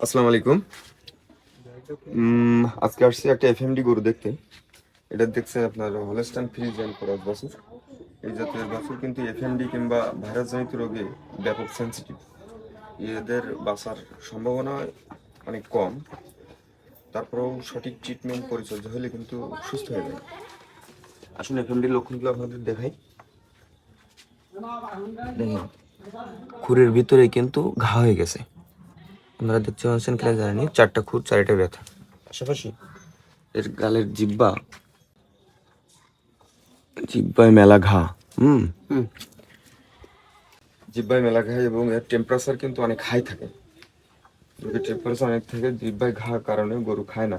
আসসালামু আলাইকুম। আজকে আসছি একটা এফএমডি গরু দেখতে। এটা দেখছেন আপনার হলস্টান ফ্রিজিয়ান ক্রস বাছুর। এই জাতীয় বাছুর কিন্তু এফএমডি কিংবা ভাইরাসজনিত রোগে ব্যাপক সেন্সিটিভ এদের বাঁচার সম্ভাবনা অনেক কম। তারপরেও সঠিক ট্রিটমেন্ট পরিচর্যা হলে কিন্তু সুস্থ হয়ে যায় আসুন এফএমডির লক্ষণগুলো আপনাদের দেখাই। খুরের ভিতরে কিন্তু ঘা হয়ে গেছে। আপনারা দেখতে পাচ্ছেন কিনা জানেনি চারটা খুর চারিটা ব্যথা। পাশাপাশি এর গালের জিব্বা জিব্বায় মেলা ঘা হুম? জিব্বায় মেলা ঘা এবং এর টেম্পারেচার কিন্তু অনেক হাই থাকে। যদি টেম্পারেচার অনেক থাকে জিব্বায় ঘা কারণে গরু খায় না।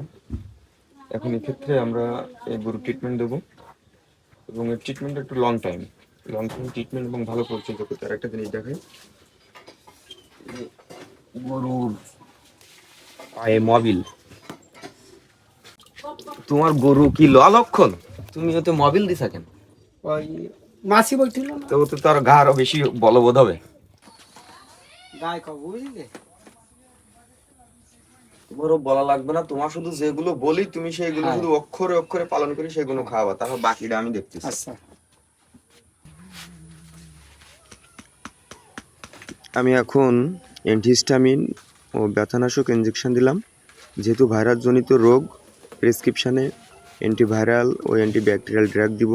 এখন এক্ষেত্রে আমরা এই গরু ট্রিটমেন্ট দেবো। এবং এর ট্রিটমেন্ট একটু long time long time treatment এবং ভালো পরিচর্যা করতে। আর একটা জিনিস দেখাই। গরুর পায়ে মবিল। তোমার গরু কি লক্ষণ? তুমি ওতে মবিল দিস কেন? ওই মাসি বইছিল তো ওতে তার আরও বেশি বলবোধ হবে। গায়ে কব বুঝলে? তোমারও বলা লাগবে না তোমার শুধু যেগুলো বলি তুমি সেইগুলো শুধু অক্ষরে অক্ষরে পালন করে সেগুলো খাওয়াবা তারপর বাকিটা আমি দেখতেছি। আচ্ছা। আমি এখন অ্যান্টিহিস্টামিন ও ব্যথানাশক ইঞ্জেকশন দিলাম। যেহেতু ভাইরাসজনিত রোগ প্রেসক্রিপশানে অ্যান্টিভাইরাল ও অ্যান্টিব্যাকটেরিয়াল ড্রাগ দিব।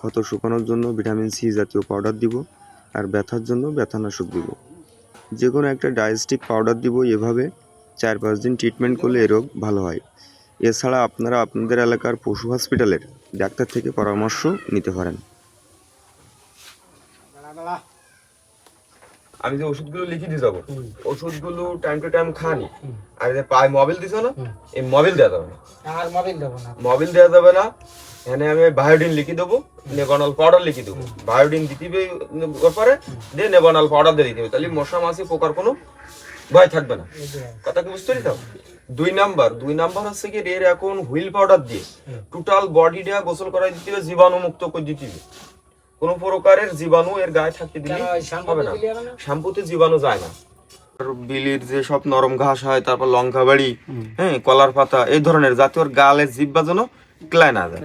ক্ষত শুকানোর জন্য ভিটামিন সি জাতীয় পাউডার দিব আর ব্যথার জন্য ব্যথানাশক দিব। যে কোনো একটা ডায়াস্টিক পাউডার দিব, এভাবে চার পাঁচ দিন ট্রিটমেন্ট করলে এ রোগ ভালো হয়। এছাড়া আপনারা আপনাদের এলাকার পশু হসপিটালের ডাক্তার থেকে পরামর্শ নিতে পারেন বেলা বেলা আমি যে ওষুধগুলো লিখে দিয়ে যাব ওষুধগুলো টাইম টু টাইম খানি আর যে পায়ে মোবাইল দিছো না এই মোবাইল দেওয়া যাবে না। আর মোবাইল দেবো না। মোবাইল দেওয়া যাবে না এখানে আমি বায়োডিন লিখে দেবো নেবনাল পাউডার লিখে দেবো। বায়োডিন দিতে পরে দিয়ে নেবনাল পাউডার দিয়ে দিতে হবে। তাহলে মশা মাছি পোকার কোনো ভয় থাকবে না। কথা কি বুঝতে পারি দুই নাম্বার দুই নাম্বার হচ্ছে কি এর এখন হুইল পাউডার দিয়ে টোটাল বডিটা গোসল করাই দিতে হবে জীবাণু মুক্ত করে দিতে হবে। কোনো প্রকারের জীবাণু এর গায়ে থাকতে দিলে হবে না? শ্যাম্পুতে জীবাণু যায় না। আর বিলির যে সব নরম ঘাস হয় তারপর লঙ্কা বাড়ি হ্যাঁ কলার পাতা এই ধরনের যাতে ওর গালের জিব্বা যেন ক্লায় না যায়।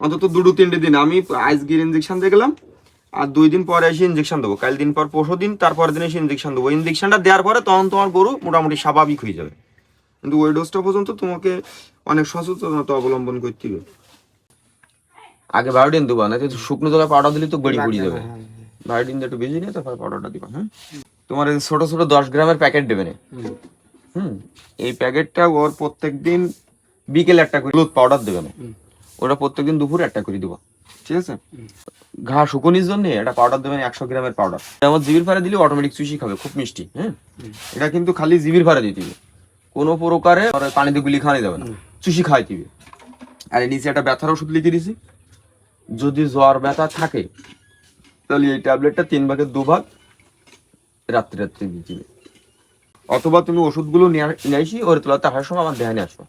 অন্তত দুটো তিনটে দিন। আমি আইসগির ইঞ্জেকশন দিয়ে গেলাম আর দুই দিন পরে এসে ইঞ্জেকশন দেবো। কাল দিন পর পরশু দিন তারপর দিন এসে ইঞ্জেকশন দেবো। ইঞ্জেকশনটা দেওয়ার পরে তখন তোমার গরু মোটামুটি স্বাভাবিক হয়ে যাবে। কিন্তু ওই ডোজটা পর্যন্ত তোমাকে অনেক সচেতনতা অবলম্বন করতে হবে। আগে বায়োডিন দেবো না শুকনো জলে পাউডার দিলে তো গড়ি পড়ি যাবে। বায়োডিন দিয়ে একটু বেশি নিয়ে তারপর পাউডারটা দিবা হ্যাঁ? তোমার এই ছোট ছোট দশ গ্রামের প্যাকেট দেবে না। হুম। এই প্যাকেটটা ওর প্রত্যেক দিন বিকেলে একটা করে হলুদ পাউডার দেবে না। ওটা প্রত্যেকদিন দুপুরে একটা করে দেবো ঠিক আছে? ঘা শুকনির জন্য এটা পাউডার দেবেন একশো গ্রামের পাউডার আমার জিবির ফারে দিলে অটোমেটিক চুষি খাবে খুব মিষ্টি হ্যাঁ? এটা কিন্তু খালি জিবির ফারে দিতে হবে। কোনো প্রকারে পানিতে গুলি খাওয়ানি যাবে না চুষি খাওয়াই দিবে আর নিচে একটা ব্যথার ওষুধ লিখে দিছি। যদি জ্বর, ব্যথা থাকে, তাহলে এই ট্যাবলেটটা তিন ভাগের দুভাগ রাত্রি রাত্রে দিয়ে অথবা তুমি ওষুধগুলো নিয়ে আসি ওর তোলা তাহার সময় আমার দেহানে আসো।